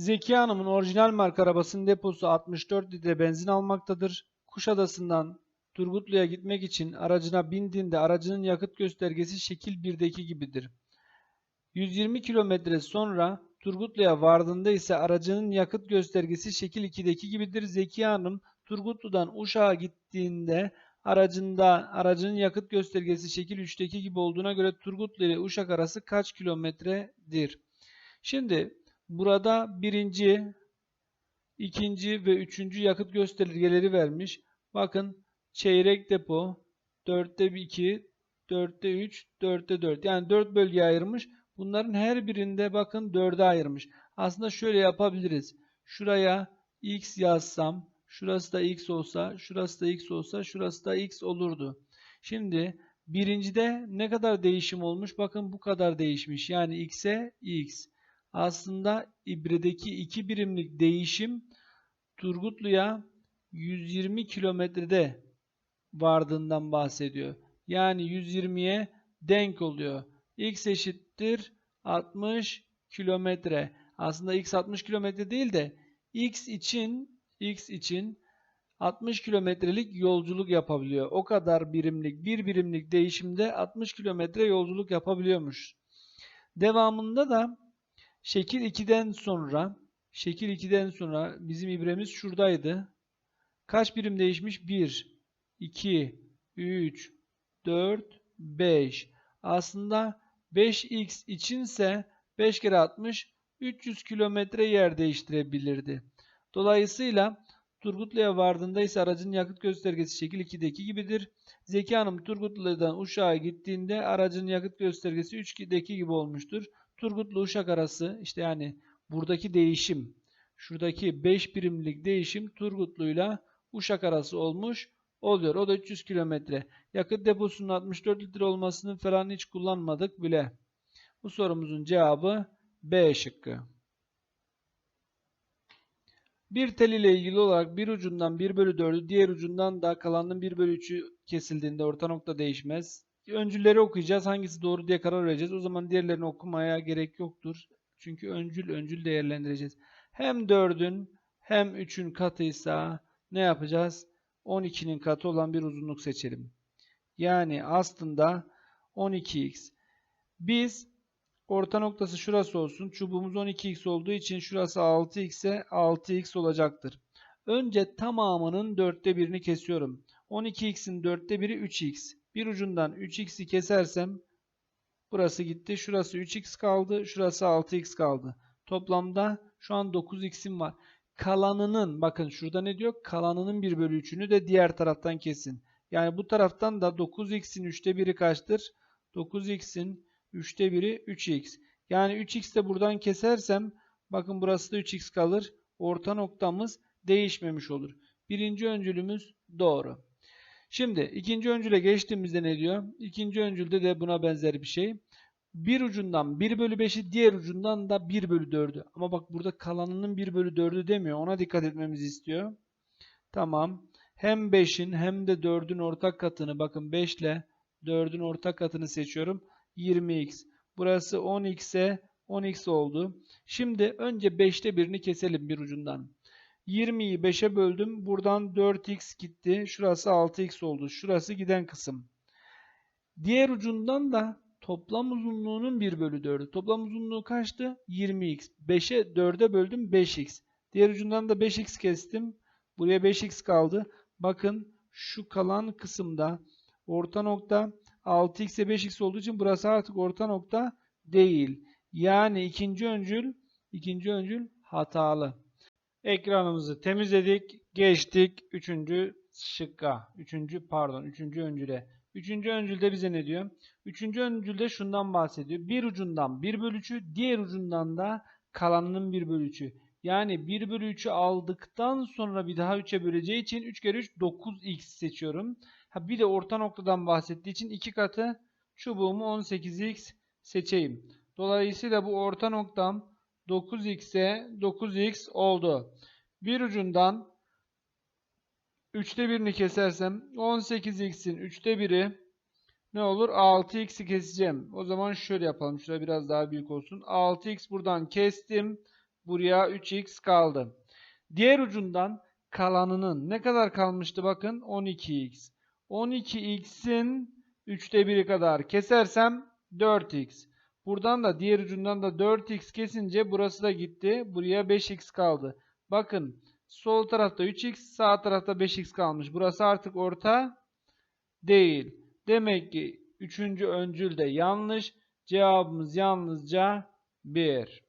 Zeki Hanım'ın orijinal marka arabasının deposu 64 litre benzin almaktadır. Kuşadası'ndan Turgutlu'ya gitmek için aracına bindiğinde aracının yakıt göstergesi şekil 1'deki gibidir. 120 kilometre sonra Turgutlu'ya vardığında ise aracının yakıt göstergesi şekil 2'deki gibidir. Zeki Hanım Turgutlu'dan Uşak'a gittiğinde aracında aracının yakıt göstergesi şekil 3'teki gibi olduğuna göre Turgutlu ile Uşak arası kaç kilometredir? Şimdi burada birinci, ikinci ve üçüncü yakıt göstergeleri vermiş. Bakın çeyrek depo 4'te 2, 4'te 3, 4'te 4. Yani 4 bölgeye ayırmış. Bunların her birinde bakın 4'e ayırmış. Aslında şöyle yapabiliriz. Şuraya x yazsam, şurası da x olsa, şurası da x olsa, şurası da x olurdu. Şimdi birincide ne kadar değişim olmuş? Bakın bu kadar değişmiş. Yani x'e x. Aslında ibredeki 2 birimlik değişim Turgutlu'ya 120 kilometrede vardığından bahsediyor. Yani 120'ye denk oluyor. X eşittir 60 kilometre. Aslında x 60 kilometre değil de x için x için 60 kilometrelik yolculuk yapabiliyor. O kadar birimlik, bir birimlik değişimde 60 kilometre yolculuk yapabiliyormuş. Devamında da şekil 2'den sonra şekil 2'den sonra bizim ibremiz şuradaydı. Kaç birim değişmiş? 1, 2, 3, 4, 5. Aslında 5x içinse 5 kere 60 300 kilometre yer değiştirebilirdi. Dolayısıyla Turgutlu'ya vardığında ise aracın yakıt göstergesi şekil 2'deki gibidir. Zeki Hanım Turgutlu'dan Uşak'a gittiğinde aracın yakıt göstergesi 3'deki gibi olmuştur. Turgutlu Uşak arası işte yani buradaki değişim şuradaki 5 birimlik değişim Turgutlu'yla Uşak arası olmuş oluyor. O da 300 kilometre. Yakıt deposunun 64 litre olmasının falan hiç kullanmadık bile. Bu sorumuzun cevabı B şıkkı. Bir tel ile ilgili olarak bir ucundan 1 bölü 4'ü diğer ucundan da kalanın 1 bölü 3'ü kesildiğinde orta nokta değişmez. Öncülleri okuyacağız. Hangisi doğru diye karar vereceğiz. O zaman diğerlerini okumaya gerek yoktur. Çünkü öncül öncül değerlendireceğiz. Hem 4'ün hem 3'ün katıysa ne yapacağız? 12'nin katı olan bir uzunluk seçelim. Yani aslında 12x. Biz orta noktası şurası olsun. Çubuğumuz 12x olduğu için şurası 6x ise 6x olacaktır. Önce tamamının dörtte birini kesiyorum. 12x'in dörtte biri 3x. Bir ucundan 3x'i kesersem burası gitti. Şurası 3x kaldı. Şurası 6x kaldı. Toplamda şu an 9x'im var. Kalanının bakın şurada ne diyor? Kalanının 1 bölü 3'ünü de diğer taraftan kesin. Yani bu taraftan da 9x'in 3'te 1'i kaçtır? 9x'in 3'te 1'i 3x. Yani 3x de buradan kesersem bakın burası da 3x kalır. Orta noktamız değişmemiş olur. Birinci öncülümüz doğru. Şimdi ikinci öncüle geçtiğimizde ne diyor? İkinci öncülde de buna benzer bir şey. Bir ucundan 1 bölü 5'i diğer ucundan da 1 bölü 4'ü. Ama bak burada kalanının 1 bölü 4'ü demiyor. Ona dikkat etmemizi istiyor. Tamam. Hem 5'in hem de 4'ün ortak katını bakın 5 ile 4'ün ortak katını seçiyorum. 20x. Burası 10x'e 10x oldu. Şimdi önce 5'te birini keselim bir ucundan. 20'yi 5'e böldüm. Buradan 4x gitti. Şurası 6x oldu. Şurası giden kısım. Diğer ucundan da toplam uzunluğunun 1 bölü 4'ü. Toplam uzunluğu kaçtı? 20x. 5'e 4'e böldüm 5x. Diğer ucundan da 5x kestim. Buraya 5x kaldı. Bakın şu kalan kısımda orta nokta 6x'e 5x olduğu için burası artık orta nokta değil. Yani ikinci öncül ikinci öncül hatalı. Ekranımızı temizledik. Geçtik üçüncü şıkka. Üçüncü pardon üçüncü öncüle. Üçüncü öncülde bize ne diyor? Üçüncü öncülde şundan bahsediyor. Bir ucundan 1 bölü 3'ü, diğer ucundan da kalanının 1 bölü 3'ü. Yani 1 bölü 3'ü aldıktan sonra bir daha 3'e böleceği için 3 kere 3 9x seçiyorum. Ha bir de orta noktadan bahsettiği için 2 katı çubuğumu 18x seçeyim. Dolayısıyla bu orta noktam 9x'e 9x oldu. Bir ucundan 3'te 1'ini kesersem 18x'in 3'te 1'i ne olur? 6x'i keseceğim. O zaman şöyle yapalım. Şurada biraz daha büyük olsun. 6x buradan kestim. Buraya 3x kaldı. Diğer ucundan kalanının ne kadar kalmıştı bakın 12x. 12x'in 3'te 1'i kadar kesersem 4x. Buradan da diğer ucundan da 4x kesince burası da gitti. Buraya 5x kaldı. Bakın sol tarafta 3x sağ tarafta 5x kalmış. Burası artık orta değil. Demek ki üçüncü öncül de yanlış. Cevabımız yalnızca 1.